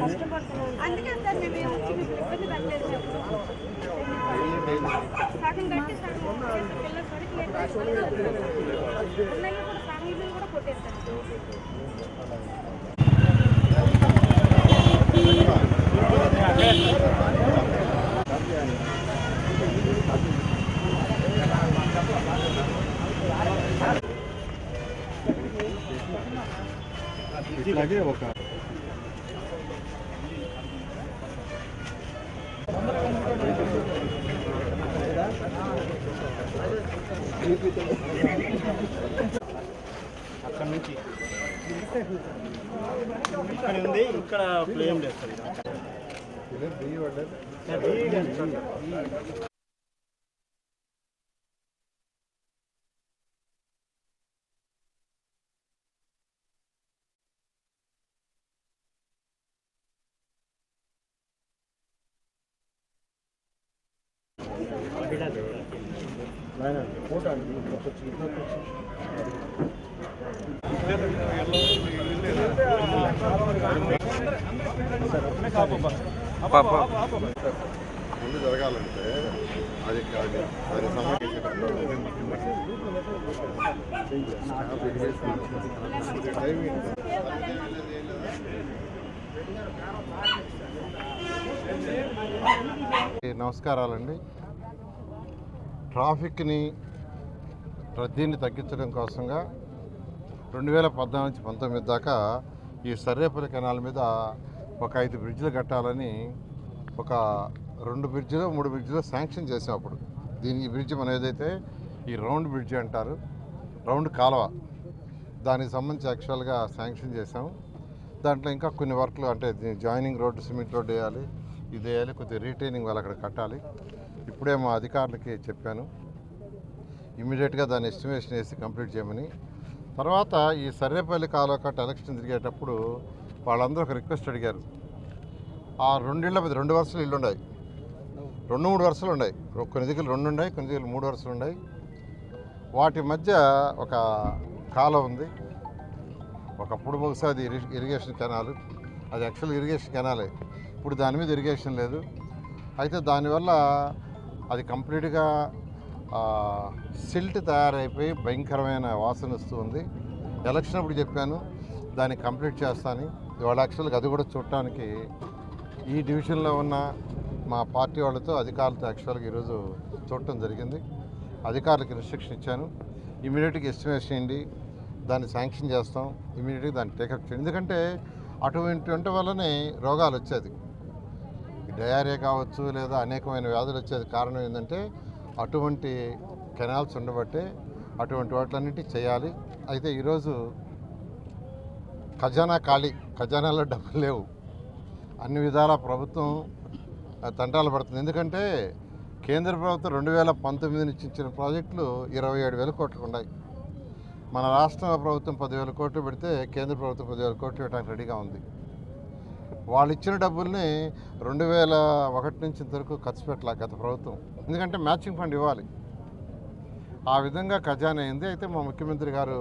అందుకే సార్ మేము వచ్చి మీకు ఇబ్బంది పెట్టలేదు సగం కట్టి సగం పిల్లల వరకు ఉన్నాయి కూడా సగం ఇల్లు కూడా కొట్టేస్తారు. ఇట్లాగే ఒక అక్కడ నుంచి. ఇక్కడ ఉంది ఇక్కడ ఫ్లేమ్ లేదు. సార్ ముందు జరగాలంటే అది అది దాని నమస్కారాలండి. ట్రాఫిక్ని రద్దీని తగ్గించడం కోసంగా రెండు వేల పద్నాలుగు నుంచి పంతొమ్మిది దాకా ఈ సర్రేపల్లి కెనాల్ మీద ఒక ఐదు బ్రిడ్జ్లు కట్టాలని ఒక రెండు బ్రిడ్జ్లు మూడు బ్రిడ్జ్లు శాంక్షన్ చేసాం అప్పుడు. దీని ఈ బ్రిడ్జ్ మనం ఏదైతే ఈ రౌండ్ బ్రిడ్జ్ అంటారు రౌండ్ కాలువ దానికి సంబంధించి యాక్చువల్గా శాంక్షన్ చేసాం. దాంట్లో ఇంకా కొన్ని వర్క్లు అంటే జాయినింగ్ రోడ్డు సిమెంట్ రోడ్డు వేయాలి ఇది వేయాలి కొద్దిగా రీటైనింగ్ వాళ్ళు అక్కడ కట్టాలి. ఇప్పుడే మా అధికారులకి చెప్పాను. ఇమీడియట్గా దాన్ని ఎస్టిమేషన్ వేసి కంప్లీట్ చేయమని. తర్వాత ఈ సర్రేపల్లి కాలువ కట్ట ఎలక్షన్ తిరిగేటప్పుడు వాళ్ళందరూ ఒక రిక్వెస్ట్ అడిగారు. ఆ రెండిళ్ళ మీద రెండు వరుసలు ఇళ్ళు ఉన్నాయి రెండు మూడు వరుసలు ఉన్నాయి. కొన్ని దగ్గర రెండు ఉన్నాయి కొన్ని దగ్గర మూడు వరుసలు ఉన్నాయి. వాటి మధ్య ఒక కాలం ఉంది. ఒకప్పుడు బహుశా అది ఇరిగేషన్ కెనాల్. అది యాక్చువల్ ఇరిగేషన్ కెనాలే. ఇప్పుడు దాని మీద ఇరిగేషన్ లేదు. అయితే దానివల్ల అది కంప్లీట్గా సిల్ట్ తయారైపోయి భయంకరమైన వాసన వస్తూ ఉంది ఎలక్షన్ అప్పుడు చెప్పాను దాన్ని కంప్లీట్ చేస్తాను ఇవాళ యాక్చువల్గా అది కూడా చూడటానికి ఈ డివిజన్లో ఉన్న మా పార్టీ వాళ్ళతో అధికారులతో యాక్చువల్గా ఈరోజు చూడటం జరిగింది. అధికారులకు ఇన్స్ట్రక్షన్ ఇచ్చాను. ఇమీడియట్గా ఎస్టిమేషన్ చేయండి దాన్ని శాంక్షన్ చేస్తాం. ఇమీడియట్గా దాన్ని టేకప్ చేయండి. ఎందుకంటే అటువంటి వల్లనే రోగాలు వచ్చేది. డయారియా కావచ్చు లేదా అనేకమైన వ్యాధులు వచ్చేది కారణం ఏంటంటే అటువంటి కెనాల్స్ ఉండబట్టే అటువంటి వాటిలన్నిటి చేయాలి. అయితే ఈరోజు ఖజానా ఖాళీ ఖజానాలో డబ్బులు లేవు. అన్ని విధాల ప్రభుత్వం తంటాలు పడుతుంది. ఎందుకంటే కేంద్ర ప్రభుత్వం రెండు వేల పంతొమ్మిది నుంచి ఇచ్చిన ప్రాజెక్టులు ఇరవై ఏడు వేల కోట్లు ఉన్నాయి. మన రాష్ట్ర ప్రభుత్వం పదివేల కోట్లు పెడితే కేంద్ర ప్రభుత్వం పదివేల కోట్లు ఇవ్వడానికి రెడీగా ఉంది. వాళ్ళు ఇచ్చిన డబ్బుల్ని రెండు వేల ఒకటి నుంచి ఇంతవరకు ఖర్చు పెట్టాల గత ప్రభుత్వం. ఎందుకంటే మ్యాచింగ్ ఫండ్ ఇవ్వాలి. ఆ విధంగా ఖజానా అయింది. అయితే మా ముఖ్యమంత్రి గారు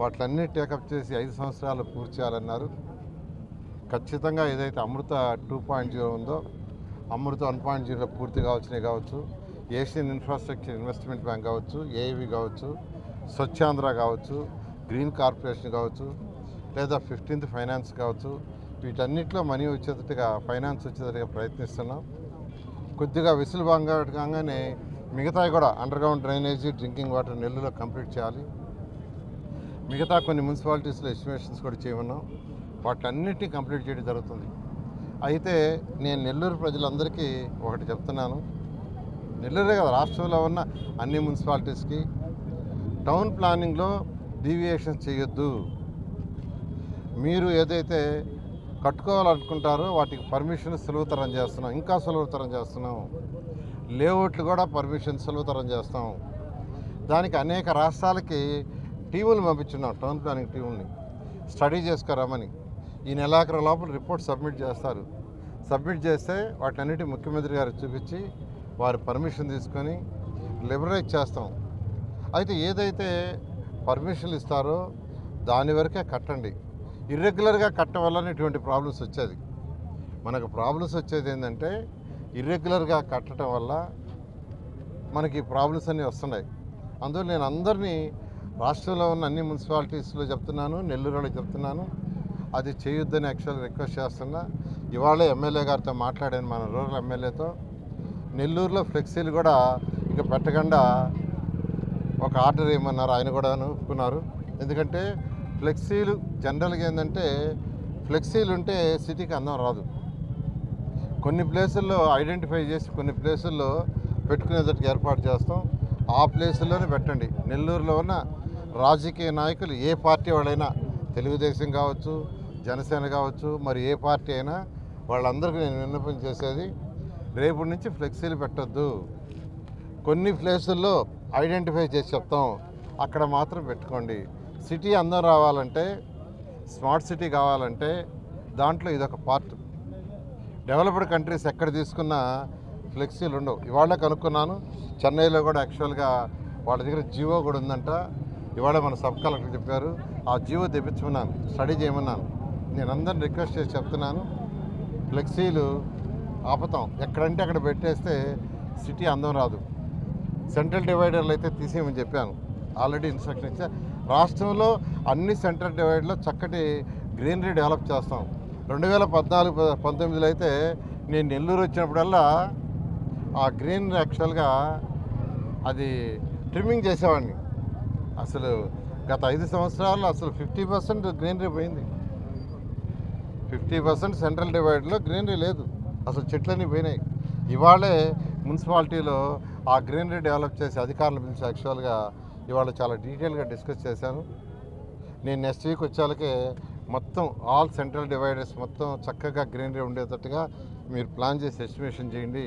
వాటిలన్నీ టేకప్ చేసి ఐదు సంవత్సరాలు పూర్తి చేయాలన్నారు. ఖచ్చితంగా ఏదైతే అమృత టూ పాయింట్ జీరో ఉందో అమృత వన్ పాయింట్ జీరో పూర్తి కావచ్చునే కావచ్చు. ఏషియన్ ఇన్ఫ్రాస్ట్రక్చర్ ఇన్వెస్ట్మెంట్ బ్యాంక్ కావచ్చు ఏఐవి కావచ్చు స్వచ్ఛాంధ్ర కావచ్చు గ్రీన్ కార్పొరేషన్ కావచ్చు లేదా ఫిఫ్టీన్త్ ఫైనాన్స్ కావచ్చు వీటన్నిటిలో మనీ వచ్చేటట్టుగా ఫైనాన్స్ వచ్చేటట్టుగా ప్రయత్నిస్తున్నాం. కొద్దిగా విసులు బాగానే మిగతావి కూడా underground drainage drinking water నెల్లులో కంప్లీట్ చేయాలి. మిగతా కొన్ని మున్సిపాలిటీస్లో ఎస్టిమేషన్స్ కూడా చేయమన్నాం. వాటన్నిటిని కంప్లీట్ చేయడం జరుగుతుంది. అయితే నేను నెల్లూరు ప్రజలందరికీ ఒకటి చెప్తున్నాను. నెల్లూరే కదా రాష్ట్రంలో ఉన్న అన్ని మున్సిపాలిటీస్కి టౌన్ ప్లానింగ్లో డీవియేషన్ చేయొద్దు. మీరు ఏదైతే కట్టుకోవాలనుకుంటారో వాటికి పర్మిషన్ సులభతరం చేస్తున్నాం. ఇంకా సులభతరం చేస్తున్నాం. లేఅవుట్లు కూడా పర్మిషన్ సులభతరం చేస్తాం. దానికి అనేక రాష్ట్రాలకి టీములు పంపించున్నాం. టౌన్ ప్లానింగ్ టీముల్ని స్టడీ చేసుకురామని. ఈ నెలాఖరు లోపల రిపోర్ట్ సబ్మిట్ చేస్తారు. సబ్మిట్ చేస్తే వాటన్నిటి ముఖ్యమంత్రి గారు చూపించి వారు పర్మిషన్ తీసుకొని లిబరలైజ్ చేస్తాం. అయితే ఏదైతే పర్మిషన్లు ఇస్తారో దాని వరకే కట్టండి. ఇర్రెగ్యులర్గా కట్టడం వల్ల ఇటువంటి ప్రాబ్లమ్స్ వచ్చేది. మనకు ప్రాబ్లమ్స్ వచ్చేది ఏంటంటే ఇర్రెగ్యులర్గా కట్టడం వల్ల మనకి ప్రాబ్లమ్స్ అన్నీ వస్తున్నాయి. అందువల్ల నేను అందరినీ రాష్ట్రంలో ఉన్న అన్ని మున్సిపాలిటీస్లో చెప్తున్నాను నెల్లూరులో చెప్తున్నాను. అది చేయొద్దని యాక్చువల్ రిక్వెస్ట్ చేస్తున్నా. ఇవాళ ఎమ్మెల్యే గారితో మాట్లాడాను మన రూరల్ ఎమ్మెల్యేతో. నెల్లూరులో ఫ్లెక్సీలు కూడా ఇక పెట్టకుండా ఒక ఆర్డర్ ఇవ్వమన్నారు ఆయన కూడా ఒప్పుకున్నారు. ఎందుకంటే ఫ్లెక్సీలు జనరల్గా ఏంటంటే ఫ్లెక్సీలు ఉంటే సిటీకి అందం రాదు. కొన్ని ప్లేసుల్లో ఐడెంటిఫై చేసి కొన్ని ప్లేసుల్లో పెట్టుకునేటట్టు ఏర్పాటు చేస్తాం. ఆ ప్లేసుల్లోనే పెట్టండి. నెల్లూరులో ఉన్న రాజకీయ నాయకులు ఏ పార్టీ వాళ్ళైనా తెలుగుదేశం కావచ్చు జనసేన కావచ్చు మరి ఏ పార్టీ అయినా వాళ్ళందరికీ నేను విన్నపం చేసేది రేపు నుంచి ఫ్లెక్సీలు పెట్టొద్దు. కొన్ని ప్లేసుల్లో ఐడెంటిఫై చేసి చెప్తాం. అక్కడ మాత్రం పెట్టుకోండి. సిటీ అందం రావాలంటే స్మార్ట్ సిటీ కావాలంటే దాంట్లో ఇదొక పార్ట్. డెవలప్డ్ కంట్రీస్ ఎక్కడ తీసుకున్నా ఫ్లెక్సీలు ఉండవు. ఇవాళ కనుక్కున్నాను చెన్నైలో కూడా యాక్చువల్గా వాళ్ళ దగ్గర జియో కూడా ఉందంట. ఇవాళ మన సబ్ కలెక్టర్ చెప్పారు ఆ జియో తెప్పించుకున్నాను స్టడీ చేయమన్నాను. నేను అందరిని రిక్వెస్ట్ చేసి చెప్తున్నాను ఫ్లెక్సీలు ఆపుతాం. ఎక్కడంటే అక్కడ పెట్టేస్తే సిటీ అందం రాదు. సెంట్రల్ డివైడర్లు అయితే తీసేయమని చెప్పాను. ఆల్రెడీ ఇన్స్ట్రక్షన్ ఇచ్చా రాష్ట్రంలో అన్ని సెంట్రల్ డివైడ్లో చక్కటి గ్రీనరీ డెవలప్ చేస్తాం. రెండు వేల పద్నాలుగు పంతొమ్మిదిలో అయితే నేను నెల్లూరు వచ్చినప్పుడల్లా ఆ గ్రీన్ యాక్చువల్గా అది ట్రిమ్మింగ్ చేసేవాడిని. అసలు గత ఐదు సంవత్సరాల్లో అసలు ఫిఫ్టీ పర్సెంట్ గ్రీనరీ పోయింది. ఫిఫ్టీ పర్సెంట్ సెంట్రల్ డివైడ్లో గ్రీనరీ లేదు. అసలు చెట్లన్నీ పోయినాయి. ఇవాళే మున్సిపాలిటీలో ఆ గ్రీనరీ డెవలప్ చేసి అధికారులు పిలిచి యాక్చువల్గా ఇవాళ చాలా డీటెయిల్గా డిస్కస్ చేశాను. నేను నెక్స్ట్ వీక్ వచ్చేలకే మొత్తం ఆల్ సెంట్రల్ డివైడర్స్ మొత్తం చక్కగా గ్రీనరీ ఉండేటట్టుగా మీరు ప్లాన్ చేసి ఎస్టిమేషన్ చేయండి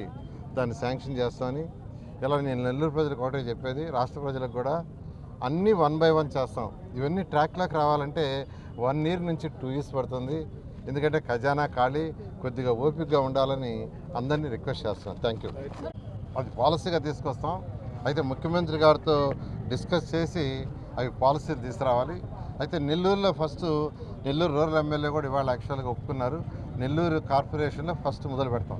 దాన్ని శాంక్షన్ చేస్తామని. ఇలా నేను నెల్లూరు ప్రజలకు ఒకటే చెప్పేది రాష్ట్ర ప్రజలకు కూడా అన్నీ వన్ బై వన్ చేస్తాం. ఇవన్నీ ట్రాక్లోకి రావాలంటే వన్ ఇయర్ నుంచి టూ ఇయర్స్ పడుతుంది. ఎందుకంటే ఖజానా ఖాళీ కొద్దిగా ఓపికగా ఉండాలని అందరినీ రిక్వెస్ట్ చేస్తాం థ్యాంక్ యూ. అది పాలసీగా తీసుకొస్తాం. అయితే ముఖ్యమంత్రి గారితో డిస్కస్ చేసి అవి పాలసీలు తీసుకురావాలి. అయితే నెల్లూరులో ఫస్ట్ నెల్లూరు రూరల్ ఎమ్మెల్యే కూడా ఇవాళ యాక్చువల్గా ఒప్పుకున్నారు. నెల్లూరు కార్పొరేషన్లో ఫస్ట్ మొదలు పెడతాం.